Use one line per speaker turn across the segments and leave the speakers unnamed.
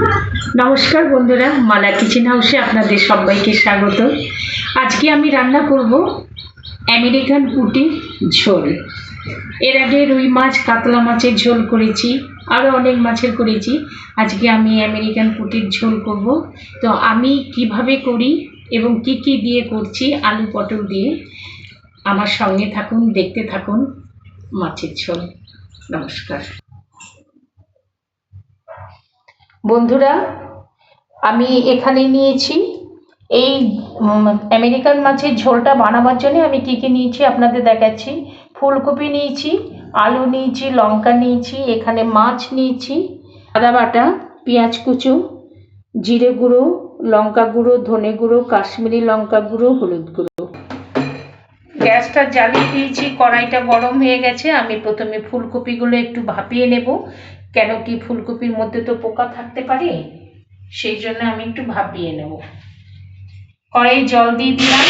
নমস্কার বন্ধুরা, মালা কিচেন হাউসে আপনাদের সবাইকে স্বাগত। আজকে আমি রান্না করব আমেরিকান পুটির ঝোল। এর আগে রুই মাছ, কাতলা মাছের ঝোল করেছি আরও অনেক মাছের করেছি। আজকে আমি আমেরিকান পুটির ঝোল করব। তো আমি কীভাবে করি এবং কি কি দিয়ে করছি আলু পটল দিয়ে, আমার সঙ্গে থাকুন, দেখতে থাকুন মাছের ঝোল। নমস্কার। বন্ধুরা, আমি এখানে নিয়েছি। এই আমেরিকান মাছের ঝোলটা বানাবার জন্য আমি কী কী নিয়েছি আপনাদের দেখাচ্ছি। ফুলকপি নিয়েছি, আলু নিয়েছি, লঙ্কা নিয়েছি, এখানে মাছ নিয়েছি, আদা বাটা, পেঁয়াজ কুচু, জিরে গুঁড়ো, লঙ্কা গুঁড়ো, ধনে গুঁড়ো, কাশ্মীরি লঙ্কা গুঁড়ো, হলুদ গুঁড়ো। গ্যাসটা জ্বালিয়ে দিয়েছি, কড়াইটা গরম হয়ে গেছে। আমি প্রথমে ফুলকপিগুলো একটু ভাপিয়ে নেব। কেন কি ফুলকপির মধ্যে তো পোকা থাকতে পারে? সেই জন্য আমি একটু ভাপিয়ে নেব। কড়াই জল দিয়ে দিলাম।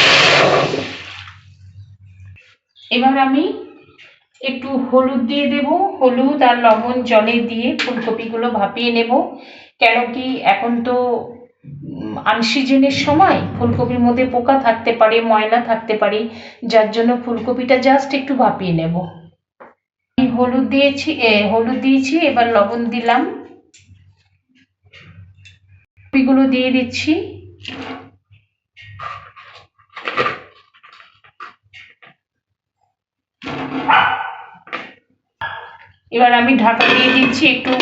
এবার আমি একটু হলুদ দিয়ে দেব। হলুদ আর লবণ জলে দিয়ে ফুলকপিগুলো ভাপিয়ে নেব। কেন কি এখন তো আনসিজনের সময় ফুলকপির মধ্যে পোকা থাকতে পারে, ময়লা থাকতে পারে, যার জন্য ফুলকপিটা জাস্ট একটু ভাপিয়ে নেব। হলুদ দিয়েছি হলুদ দিয়েছি, এবার লবণ দিলাম। কপিগুলো দিয়ে দিচ্ছি। এবার আমি ঢাকা দিয়ে দিচ্ছি, একটু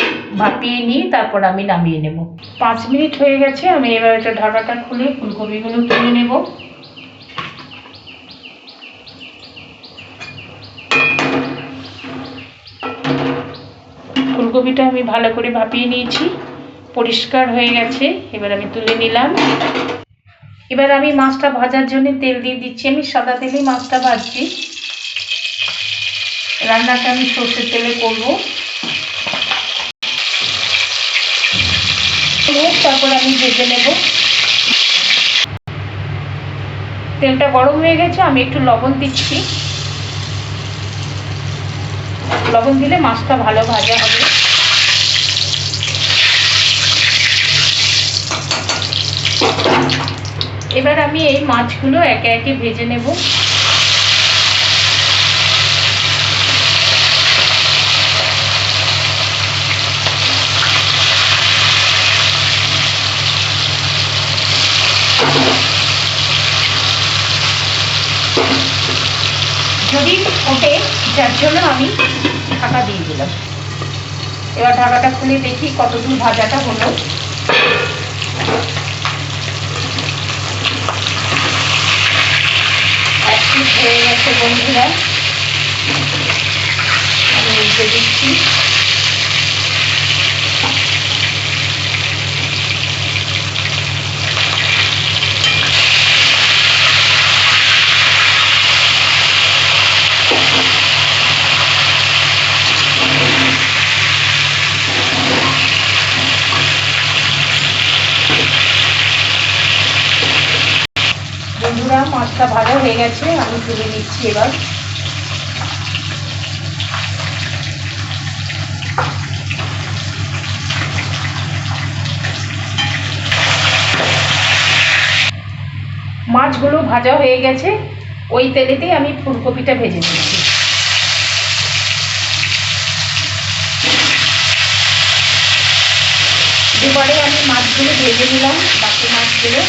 ভাপিয়ে নিয়ে তারপর আমি নামিয়ে নেব। পাঁচ মিনিট হয়ে গেছে, আমি এবার এটা ঢাকাটা খুলে ফুলকপিগুলো তুলে নেব। ফুলকপিটা আমি ভালো করে ভাপিয়ে নিয়েছি। পরিষ্কার হয়ে গেছে, এবার আমি তুলে নিলাম। এবার আমি মাছটা ভাজার জন্য তেল দিয়ে দিচ্ছি। আমি সাদা তেলেই মাছটা ভাজছি। রান্নাটা আমি সর্ষের তেলে করব। তারপর আমি ভেজে নেব। তেলটা গরম হয়ে গেছে, আমি একটু লবণ দিচ্ছি। লবণ দিলে মাছটা ভালো ভাজা হবে। এবার আমি এই মাছগুলো একে একে ভেজে নেব। যদি ওঠে, যার জন্য আমি ঢাকা দিয়ে দিলাম। এবার ঢাকাটা খুলে দেখি কতদূর ভাজাটা হলো। হয়ে গেছে বন্ধুরা। আমি দিচ্ছি। বন্ধুরা মাছটা ভালো হয়ে গেছে, আমি তুলে নিচ্ছি এবার। মাছগুলো ভাজা হয়ে গেছে, ওই তেলেতেই আমি ফুলকপিটা ভেজে দিচ্ছি দুবারে আমি মাছগুলো ভেজে নিলাম, বাকি মাছগুলো।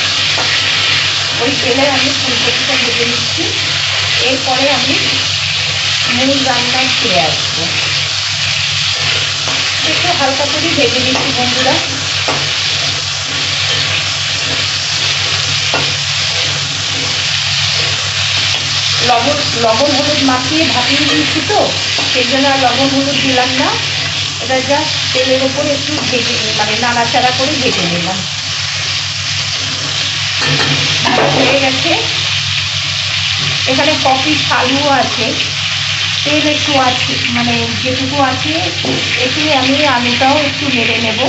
ওই তেলে আমি ফুলকপিটা ভেজে নিচ্ছি। এরপরে আমি মূল রান্নায় ফিরে আসব। একটু হালকা করে ভেজে নিচ্ছি বন্ধুরা। লবণ লবণ হলুদ মাখিয়ে ভাপিয়ে দিয়েছি তো, সেই জন্য আর লবণ হলুদ দিলাম না। এটা জাস্ট তেলের ওপর একটু ভেজে মানে নাড়াচাড়া করে ভেজে নিলাম হয়ে গেছে এখানে কফি শালু আছে, তেল একটু আছে মানে যেটুকু আছে একটু আমি আলুটাও একটু নেড়ে নেব।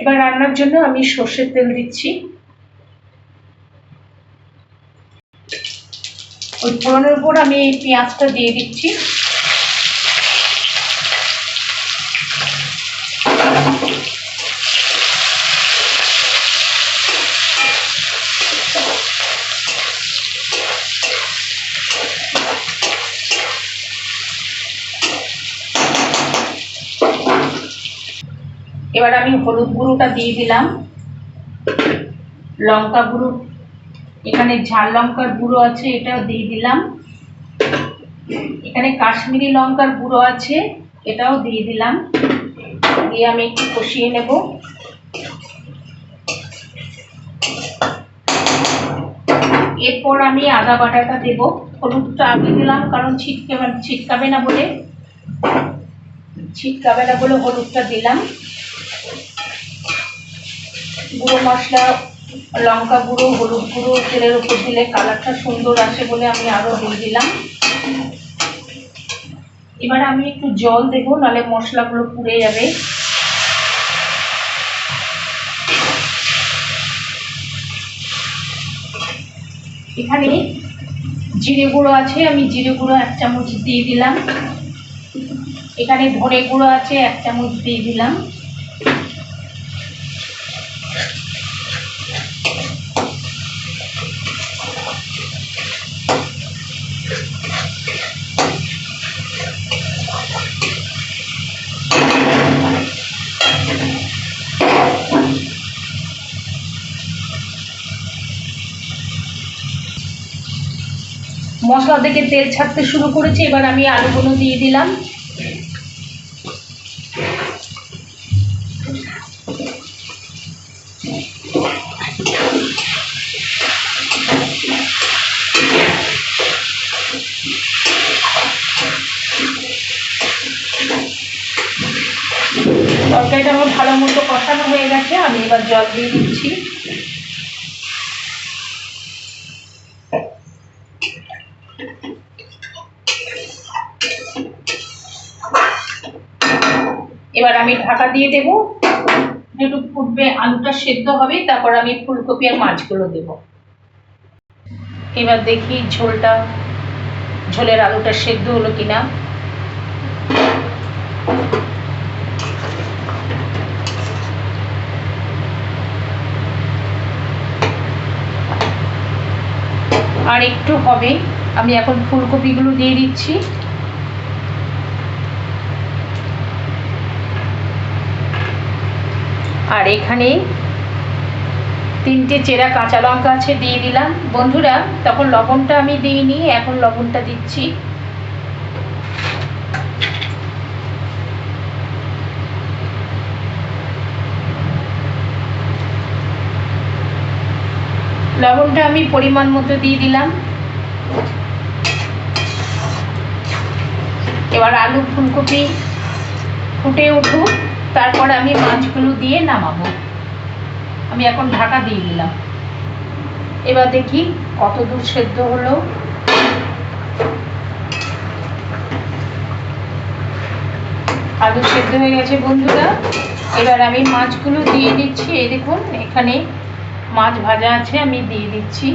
এবার রান্নার জন্য আমি সর্ষের তেল দিচ্ছি। ওই ফোড়নের উপর আমি এই পেঁয়াজটা দিয়ে দিচ্ছি। এবার আমি হলুদ গুঁড়োটা দিয়ে দিলাম। লঙ্কা গুঁড়ো এখানে ঝাল লঙ্কার গুঁড়ো আছে, এটাও দিয়ে দিলাম। এখানে কাশ্মীরি লঙ্কার গুঁড়ো আছে, এটাও দিয়ে দিলাম। দিয়ে আমি একটু কষিয়ে নেব। এরপর আমি আদা বাটাটা দেব। হলুদটা আগে দিলাম, কারণ ছিটকে ছিটকাবে না বলে। ছিটকাবে না বলে হলুদটা দিলাম। গুঁড়ো মশলা লঙ্কা গুঁড়ো, হলুদ গুঁড়ো, তেলের উপর দিলে কালারটা সুন্দর আসে বলে আমি আরও দিয়ে দিলাম। এবার আমি একটু জল দেবো নাহলে মশলাগুলো পুড়ে যাবে। এখানে জিরে গুঁড়ো আছে, আমি জিরে গুঁড়ো এক চামচ দিয়ে দিলাম। এখানে ধনে গুঁড়ো আছে, এক চামচ দিয়ে দিলাম। মশলা থেকে তেল ছাড়তে শুরু করেছে, এবার আমি আলুগুলো দিয়ে দিলাম। তরকারিটা আমার ভালো মতো কষানো হয়ে গেছে, আমি এবার জল দিয়ে দিচ্ছি। এবার আমি ঢাকা দিয়ে দেবো। একটু ফুটবে, আলুটা সেদ্ধ হবে, তারপর আমি ফুলকপি আর মাছগুলো দেব। এবার দেখি ঝোলটা, ঝোলের আলুটা সেদ্ধ হলো কিনা। আর একটু হবে। আমি এখন ফুলকপিগুলো দিয়ে দিচ্ছি। আর এখানে তিনটে চেরা কাঁচা লঙ্কা আছে, দিয়ে দিলাম। বন্ধুরা, তখন লবণটা আমি দিইনি, এখন লবণটা দিচ্ছি। লবণটা আমি পরিমাণ মতো দিয়ে দিলাম। এবার আলু ফুলকপি ফুটে উঠুক। তারপর আমি মাছগুলো দিয়ে নামাবো। আমি এখন ঢাকা দিয়ে দিলাম। এবার দেখি কত দূর সেদ্ধ হলো। আলু সেদ্ধ হয়ে গেছে বন্ধুরা। এবার আমি মাছগুলো দিয়ে দিচ্ছি। এই দেখুন, এখানে মাছ ভাজা আছে, আমি দিয়ে দিচ্ছি।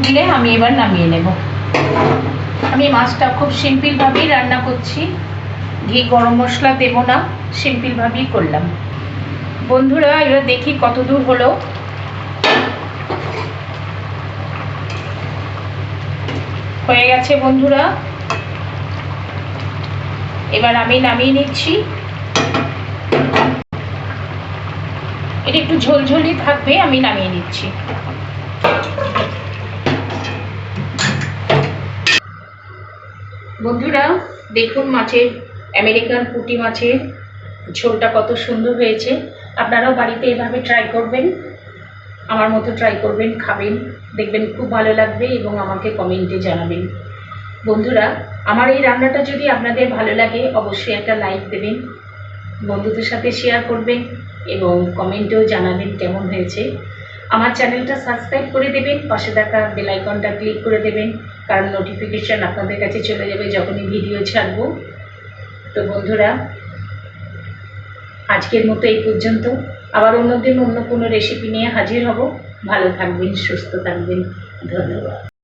উঠলে আমি এবার নামিয়ে নেব। আমি মাছটা খুব সিম্পলভাবেই রান্না করছি। ঘি, গরম মশলা দেব না, সিম্পলভাবেই করলাম। বন্ধুরা, এবার দেখি কত দূর হলো। হয়ে গেছে বন্ধুরা। এবার আমি নামিয়ে নিচ্ছি। এটা একটু ঝোলঝোলি থাকবে, আমি নামিয়ে নিচ্ছি। বন্ধুরা, দেখুন মাছের আমেরিকান পুঁটি মাছের ঝোলটা কত সুন্দর হয়েছে। আপনারাও বাড়িতে এভাবে ট্রাই করবেন, আমার মতো ট্রাই করবেন, খাবেন, দেখবেন খুব ভালো লাগবে এবং আমাকে কমেন্টে জানাবেন। বন্ধুরা, আমার এই রান্নাটা যদি আপনাদের ভালো লাগে, অবশ্যই একটা লাইক দেবেন, বন্ধুদের সাথে শেয়ার করবেন এবং কমেন্টেও জানাবেন কেমন হয়েছে। আমার চ্যানেলটা সাবস্ক্রাইব করে দেবেন, পাশে থাকা বেলাইকনটা ক্লিক করে দেবেন। কারণ নোটিফিকেশান আপনাদের কাছে চলে যাবে যখনই ভিডিও ছাড়ব। তো বন্ধুরা, আজকের মতো এই পর্যন্ত। আবার অন্যদিন অন্য কোনো রেসিপি নিয়ে হাজির হব। ভালো থাকবেন, সুস্থ থাকবেন। ধন্যবাদ।